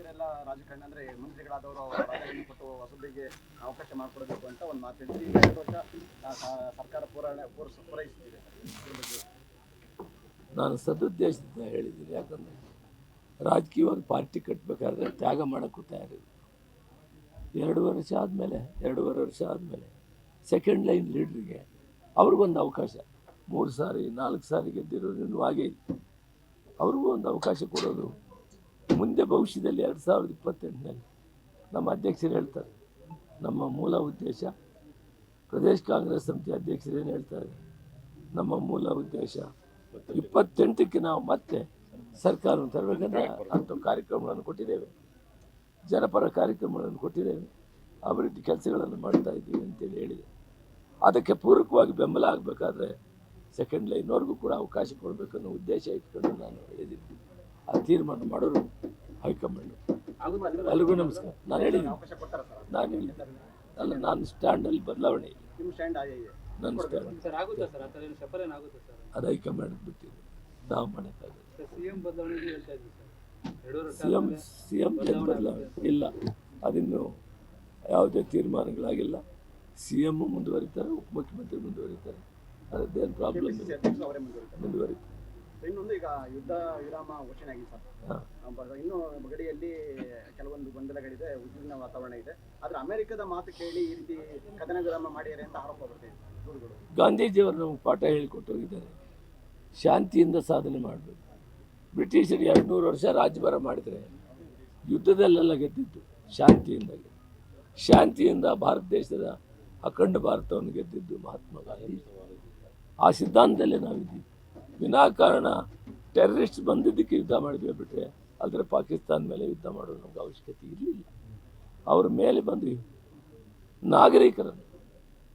ರಾಜಕಾರಣ ಅಂದ್ರೆ ಮಂತ್ರಿಗಳಾದವರು ಕೊಟ್ಟು ಹೊಸಬರಿಗೆ ಅವಕಾಶ ಮಾಡಿಕೊಡಬೇಕು ಅಂತ ಒಂದು ಮಾತು ಹೇಳಿದ್ರು ಈಗ ಎರಡು ವರ್ಷ ಸರ್ಕಾರ ಪೂರಣ ಪೂರೈಸ್ ಪೂರೈಸ್ತಿದೆ ನಾನು ಸದುದ್ದೇಶದಿಂದ ಹೇಳಿದ್ದೀನಿ. ಯಾಕಂದರೆ ರಾಜಕೀಯವಾಗಿ ಪಾರ್ಟಿ ಕಟ್ಟಬೇಕಾದ್ರೆ ತ್ಯಾಗ ಮಾಡೋಕ್ಕೂ ತಯಾರಿದೆ. ಎರಡು ವರ್ಷ ಆದಮೇಲೆ, ಎರಡೂವರೆ ವರ್ಷ ಆದಮೇಲೆ ಸೆಕೆಂಡ್ ಲೈನ್ ಲೀಡ್ರಿಗೆ ಅವ್ರಿಗೊಂದು ಅವಕಾಶ. ಮೂರು ಸಾರಿ, ನಾಲ್ಕು ಸಾರಿ ಗೆದ್ದಿರೋರು ಇನ್ನೂ ಇದೆ ಅವ್ರಿಗೂ ಒಂದು ಅವಕಾಶ ಕೊಡೋದು ಮುಂದೆ ಭವಿಷ್ಯದಲ್ಲಿ ಎರಡು ಸಾವಿರದ ಇಪ್ಪತ್ತೆಂಟರಲ್ಲಿ ನಮ್ಮ ಅಧ್ಯಕ್ಷರು ಹೇಳ್ತಾರೆ. ನಮ್ಮ ಮೂಲ ಉದ್ದೇಶ ಪ್ರದೇಶ ಕಾಂಗ್ರೆಸ್ ಸಮಿತಿ ಅಧ್ಯಕ್ಷರೇನು ಹೇಳ್ತಾರೆ? ನಮ್ಮ ಮೂಲ ಉದ್ದೇಶ ಇಪ್ಪತ್ತೆಂಟಕ್ಕೆ ನಾವು ಮತ್ತೆ ಸರ್ಕಾರವನ್ನು ತರಬೇಕಂದ್ರೆ ಅಂಥ ಕಾರ್ಯಕ್ರಮಗಳನ್ನು ಕೊಟ್ಟಿದ್ದೇವೆ. ಜನಪರ ಕಾರ್ಯಕ್ರಮಗಳನ್ನು ಕೊಟ್ಟಿದ್ದೇವೆ. ಅಭಿವೃದ್ಧಿ ಕೆಲಸಗಳನ್ನು ಮಾಡ್ತಾ ಇದ್ದೀವಿ ಅಂತೇಳಿ ಹೇಳಿದೆ ಅದಕ್ಕೆ ಪೂರಕವಾಗಿ ಬೆಂಬಲ ಆಗಬೇಕಾದ್ರೆ ಸೆಕೆಂಡ್ ಲೈನ್ವರೆಗೂ ಕೂಡ ಅವಕಾಶ ಕೊಡಬೇಕನ್ನೋ ಉದ್ದೇಶ ಇಟ್ಕೊಂಡು ನಾನು ಹೇಳಿದ್ದೀನಿ. ಆ ತೀರ್ಮಾನ ಮಾಡೋರು ಹೈಕಮಾಂಡ್. ಎಲ್ರಿಗೂ ನಮಸ್ಕಾರ. ನಾನು ಹೇಳಿದ್ದೀನಿ. ನಾನು ಹೇಳಿದ್ದೆ ಅಲ್ಲ ನಾನು ಸ್ಟ್ಯಾಂಡಲ್ಲಿ ಬದಲಾವಣೆ ಇಲ್ಲ. ನನ್ನ ಸ್ಟ್ಯಾಂಡ್. ಸರ್ ಆಗುತ್ತಾ ಸರ್? ಆ ಥರ ಏನು ಸಫರ್ ಏನಾಗುತ್ತೆ ಸರ್? ಅದು ಹೈಕಮಾಂಡ್ ಬಿಟ್ಟಿದೆ. ನಾವು ಮಾಡೋಕ್ಕಾಗಲ್ಲ ಸಿ ಎಂ ಸಿ ಎಂ ಬದಲಾವಣೆ ಇಲ್ಲ. ಅದಿನ್ನು ಯಾವುದೇ ತೀರ್ಮಾನಗಳಾಗಿಲ್ಲ ಸಿ ಎಂ ಮುಂದುವರಿತಾರೆ ಉಪಮುಖ್ಯಮಂತ್ರಿ ಮುಂದುವರಿತಾರೆ. ಅದೇನು ಪ್ರಾಬ್ಲಮ್ ಮುಂದುವರಿತಾರೆ. ಇನ್ನೊಂದು ಈಗ ಯುದ್ಧ ವಿರಾಮ ಘೋಷಣೆ ಆಗಿದೆ ಸರ್. ಇನ್ನು ಗಡಿಯಲ್ಲಿ ಕೆಲವೊಂದು ಗೊಂದಲಗಳಿದೆ ಉದ್ವಿಗ್ನ ವಾತಾವರಣ ಇದೆ. ಆದ್ರೆ ಅಮೆರಿಕದ ಮಾತು ಕೇಳಿ ಈ ರೀತಿ ಕದನ ವಿರಾಮ ಮಾಡಿದ್ದಾರೆ ಅಂತ ಆರೋಪ ಬರ್ತಿದೆ. ಗಾಂಧೀಜಿಯವರು ನಮಗೆ ಪಾಠ ಹೇಳಿಕೊಟ್ಟು ಹೋಗಿದ್ದಾರೆ. ಶಾಂತಿಯಿಂದ ಸಾಧನೆ ಮಾಡಬೇಕು. ಬ್ರಿಟಿಷರು ಎರಡು ನೂರು ವರ್ಷ ರಾಜ್ಯಭಾರ ಮಾಡಿದರೆ ಯುದ್ಧದಲ್ಲೆಲ್ಲ ಗೆದ್ದಿದ್ದು ಶಾಂತಿಯಿಂದ ಶಾಂತಿಯಿಂದ ಭಾರತ ದೇಶದ ಅಖಂಡ ಭಾರತವನ್ನು ಗೆದ್ದಿದ್ದು ಮಹಾತ್ಮ ಗಾಂಧಿ ಆ ಸಿದ್ಧಾಂತದಲ್ಲೇ ನಾವಿದ್ದೀವಿ. ವಿನಾಕಾರಣ ಟೆರರಿಸ್ಟ್ ಬಂದಿದ್ದಕ್ಕೆ ಯುದ್ಧ ಮಾಡಿದ್ವಿ ಬಿಟ್ಟರೆ ಆದರೆ ಪಾಕಿಸ್ತಾನ ಮೇಲೆ ಯುದ್ಧ ಮಾಡೋ ನಮ್ಗೆ ಅವಶ್ಯಕತೆ ಇರಲಿಲ್ಲ. ಅವ್ರ ಮೇಲೆ ಬಂದು ನಾಗರಿಕರನ್ನು,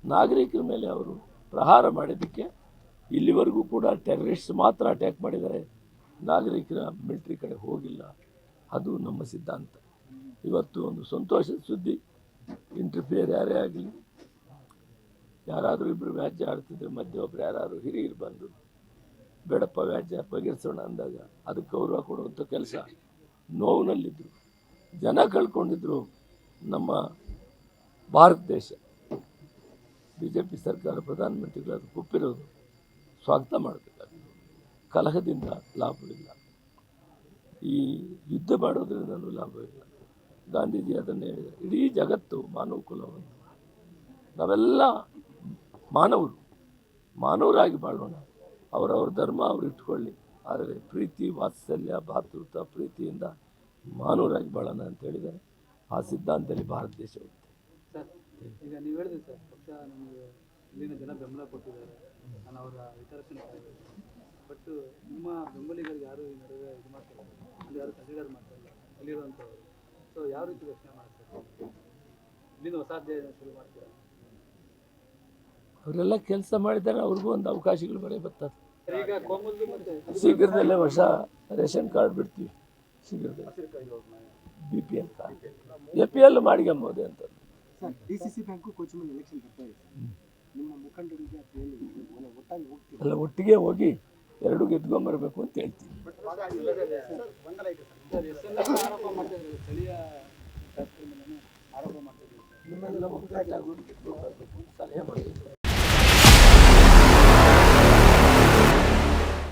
ನಾಗರಿಕರ ಮೇಲೆ ಅವರು ಪ್ರಹಾರ ಮಾಡಿದ್ದಕ್ಕೆ ಇಲ್ಲಿವರೆಗೂ ಕೂಡ ಟೆರರಿಸ್ಟ್ ಮಾತ್ರ ಅಟ್ಯಾಕ್ ಮಾಡಿದ್ದಾರೆ. ನಾಗರಿಕರ ಮಿಲಿಟ್ರಿ ಕಡೆ ಹೋಗಿಲ್ಲ. ಅದು ನಮ್ಮ ಸಿದ್ಧಾಂತ. ಇವತ್ತು ಒಂದು ಸಂತೋಷದ ಸುದ್ದಿ. ಇಂಟರ್ಫಿಯರ್ ಯಾರೇ ಆಗಲಿ, ಯಾರಾದರೂ ಇಬ್ಬರು ಮ್ಯಾಚ್ ಆಡ್ತಿದ್ರೆ ಮಧ್ಯೆ ಒಬ್ರು ಯಾರಾದರೂ ಹಿರಿಯರು ಬಂದು ಬೇಡಪ್ಪ, ವ್ಯಾಜ್ಯ, ಬಗೆಹರಿಸೋಣ ಅಂದಾಗ ಅದಕ್ಕೆ ಗೌರವ ಕೊಡುವಂಥ ಕೆಲಸ. ನೋವಿನಲ್ಲಿದ್ದರು ಜನ ಕಳ್ಕೊಂಡಿದ್ರು ನಮ್ಮ ಭಾರತ ದೇಶ. ಬಿ ಜೆ ಪಿ ಸರ್ಕಾರ ಪ್ರಧಾನಮಂತ್ರಿಗಳು ಅದು ಒಪ್ಪಿರೋದು, ಸ್ವಾಗತ ಮಾಡಬೇಕಾಗ್ತದೆ. ಕಲಹದಿಂದ ಲಾಭವಿಲ್ಲ ಈ ಯುದ್ಧ ಮಾಡೋದ್ರಿಂದಲೂ ಲಾಭವಿಲ್ಲ ಗಾಂಧೀಜಿ ಅದನ್ನು ಹೇಳಿದರು ಇಡೀ ಜಗತ್ತು ಮಾನವ ಕುಲವನ್ನು ನಾವೆಲ್ಲ ಮಾನವರು, ಮಾನವರಾಗಿ ಬಾಳೋಣ. ಅವರವ್ರ ಧರ್ಮ ಅವ್ರು ಇಟ್ಕೊಳ್ಳಿ. ಆದರೆ ಪ್ರೀತಿ, ವಾತ್ಸಲ್ಯ, ಭಾತೃತ್ವ, ಪ್ರೀತಿಯಿಂದ ಮಾನವರಾಗಿ ಬಾಳೋಣ ಅಂತ ಹೇಳಿದ್ದಾರೆ. ಆ ಸಿದ್ಧಾಂತದಲ್ಲಿ ಭಾರತ ದೇಶ ಸರ್, ಈಗ ನೀವು ಹೇಳಿದ್ರಿ ಸರ್, ಪಕ್ಷ ನಮಗೆ ಇಲ್ಲಿನ ಜನ ಬೆಂಬಲ ಕೊಟ್ಟಿದ್ದಾರೆ. ನಾನು ಅವರ ವಿಚಾರಕ್ಕೆ ಬಟ್ ನಿಮ್ಮ ಬೆಂಬಲಿಗರಿಗೆ ಯಾರು ಈ ನಡುವೆ ಇದು ಮಾಡ್ತಾರೆ? ಅಲ್ಲಿ ಯಾರು ಕನ್ಸಿಡರ್ ಮಾಡ್ತಾರೆ? ಅಲ್ಲಿರುವಂಥವ್ರು ಸೊ ಯಾವ ರೀತಿ ರಕ್ಷಣೆ ಮಾಡ್ತಾರೆ? ಇಲ್ಲಿಂದ ಹೊಸ ಅಧ್ಯಯನ ಶುರು ಮಾಡ್ತೀರಾ? ಅವರೆಲ್ಲ ಕೆಲಸ ಮಾಡಿದ್ದಾರೆ ಅವ್ರಿಗೂ ಒಂದು ಅವಕಾಶಗಳು ಬರೇ ಬರ್ತದೆ. ಶೀಘ್ರದಲ್ಲೇ ಹೊಸ ರೇಷನ್ ಕಾರ್ಡ್ ಬಿಡ್ತೀವಿ ಶೀಘ್ರದಲ್ಲೇ. B P L card A P L ಮಾಡಿಕೊಂಬೋದೆ ಅಂತ. ಮನೆ ಒಟ್ಟಾಗಿ ಹೋಗ್ತೀರಾ? ಎಲ್ಲ ಒಟ್ಟಿಗೆ ಹೋಗಿ ಎರಡು ಗೆದ್ಕೊಂಬರ್ಬೇಕು ಅಂತ ಹೇಳ್ತೀವಿ ಸಲಹೆ ಮಾಡಿದ್ರು.